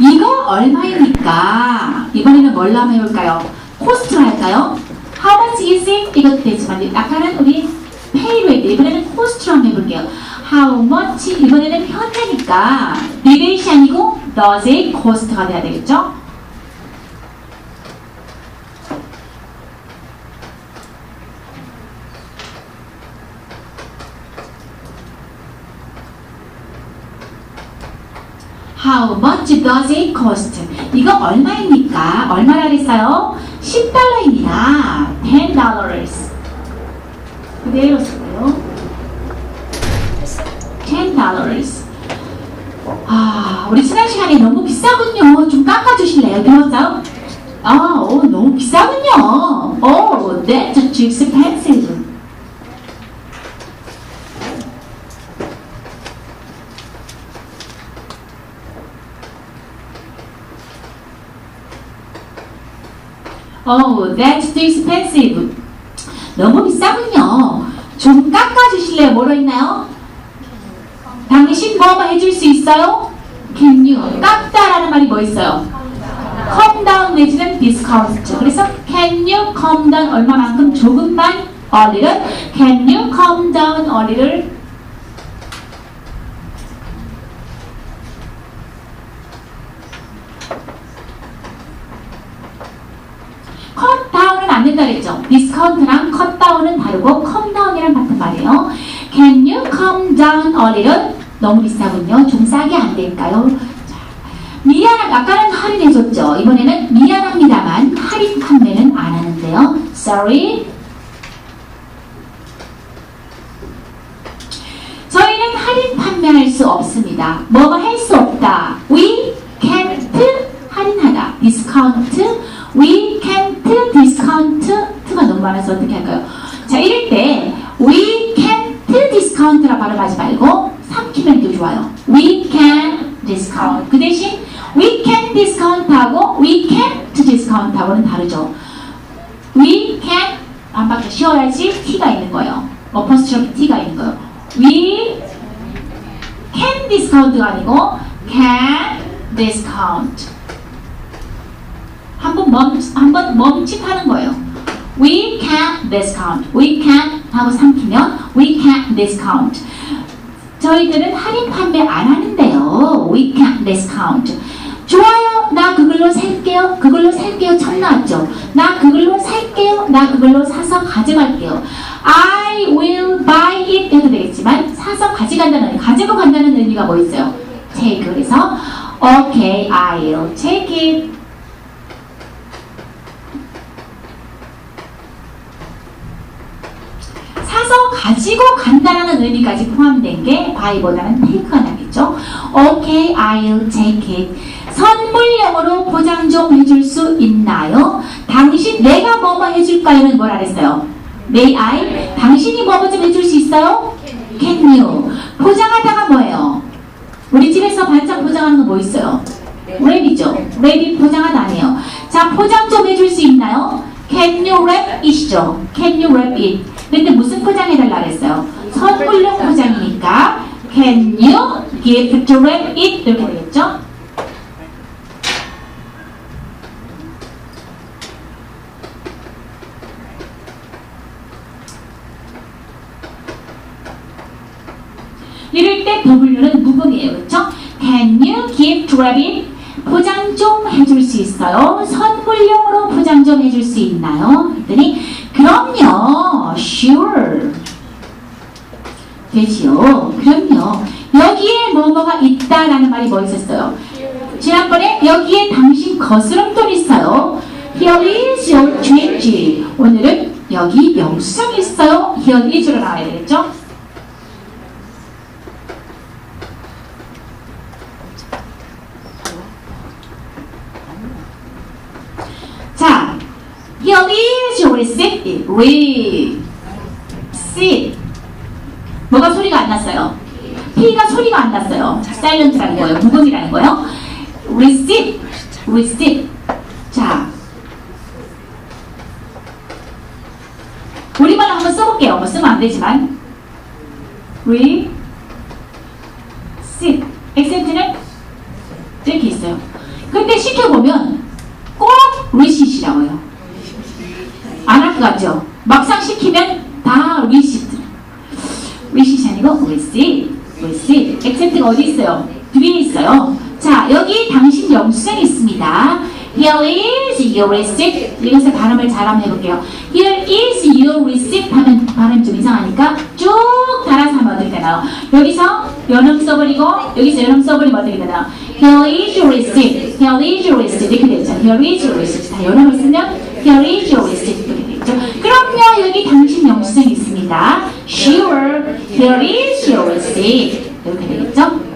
이거 얼마입니까? 이번에는 뭘로 한번 해볼까요? 코스트로 할까요? How much is it? 이것도 되지만 아까는 우리 pay로 했는데 이번에는 코스트로 한번 해볼게요. How much? 이번에는 현재니까 아니고 does it cost가 돼야 되겠죠? How much does it cost? 이거 얼마입니까? 얼마나 그랬어요? 10달러입니다. 10 dollars. 그대로 쓸게요. 10 dollars. 아, 우리 지난 시간에 너무 비싸군요. 좀 깎아주실래요? 배웠어요? 아, 오, 너무 비싸군요. 오, that's expensive. Oh, that's too expensive. 너무 비싸군요. 좀 깎아주실래요? 뭐로 했나요? 당신 뭐뭐 해줄 수 있어요? Can you? 깎다라는 말이 뭐 있어요? Come down 내지는 discount. 그래서 can you come down 얼마만큼 조금만 a little. Can you come down a little? 컷 다운은 안 된다 그랬죠? 디스카운트랑 다르고 컴 다운이랑 같은 말이에요. Can you come down a little? 너무 비싸군요. 좀 싸게 안 될까요? 자, 미안, 아까는 할인해줬죠. 이번에는 미안합니다만 할인 판매는 안 하는데요. Sorry. 저희는 할인 판매할 수 없습니다. 뭐뭐 할수 없다. We can't 할인하다. discount. We can't discount. 트가 너무 많아서 어떻게 할까요? 자, 이럴 때 we can't discount라 발음 하지 말고 삼키면 더 좋아요. We can discount. 그 대신 we can discount하고 we can't discount하고는 다르죠. We can 한 박자 쉬어야지 T가 있는 거예요. 어퍼스트로피 T가 있는 거예요. We can discount가 아니고 can discount. 한번 멈, 한번 멈칫하는 거예요. We can discount. We can 하고 삼키면 we can discount. 저희들은 할인 판매 안 하는데요. We can discount. 좋아요. 나 그걸로 살게요. 그걸로 살게요. 첫 나왔죠. 나 그걸로 살게요. 나 그걸로 사서 가져갈게요. I will buy it 해도 되겠지만 사서 가져간다는 가지고 간다는 의미가 뭐 있어요? take. 그래서 okay, I'll take it. 사서 가지고 간다라는 의미까지 포함된 게 buy보다는 take가 나겠죠. Okay, I'll take it. 선물용으로 포장 좀 해줄 수 있나요? 당신 내가 뭐뭐 해줄까요는 뭐라 그랬어요? May I? 당신이 뭐뭐 좀 해줄 수 있어요? Can you? 포장하다가 뭐예요? 우리 집에서 반찬 포장하는 거 뭐 있어요? 랩이죠. 랩이 포장하다 아니에요. 자, 포장 좀 해줄 수 있나요? Can you wrap it이죠. Can you wrap it? 근데 무슨 포장해달라 그랬어요? 선물용 포장이니까 Can you gift wrap it? 이렇게 되겠죠? 이럴 때 W는 무음이에요. 그렇죠? Can you gift wrap it? 포장 좀 해줄 수 있어요? 선물용으로 포장 좀 해줄 수 있나요? 했더니 그럼요. Sure. 되지요. 그럼요. 여기에 뭐뭐가 있다라는 말이 뭐 있었어요? 지난번에 여기에 당신 거스름돈 있어요. Here is your change. 오늘은 여기 영수증 있어요. Here is로 나와야 되겠죠? 자, here your receipt. receipt. 뭐가 소리가 안 났어요? P가 소리가 안 났어요. 사일런트라는 거예요. 무음이라는 거예요. receipt, receipt. 자, 우리말로 한번 써볼게요. 뭐 쓰면 안 되지만. receipt. 액센트는 이렇게 있어요. 근데 시켜보면 꼭 receive이라고요. 것 같죠? 막상 시키면 다 receive. receive 아니고 receive, receive. accept가 어디 있어요? 뒤에 있어요. 자, 여기 당신 영수증이 있습니다. Here is your receipt. 이것의 발음을 잘 한번 해볼게요. Here is your receipt 하면 발음이 좀 이상하니까 쭉 달아서 하면 어떻게 되나요? 여기서 연음 써버리고 여기서 연음 써버리면 어떻게 되나요? Here is your receipt. Here is your receipt. 이렇게 되죠. Here is your receipt. 다 연음을 쓰면 Here is your receipt. 그럼요, 여기 당신 영수증이 있습니다. Sure, here is your receipt. 이렇게 되겠죠?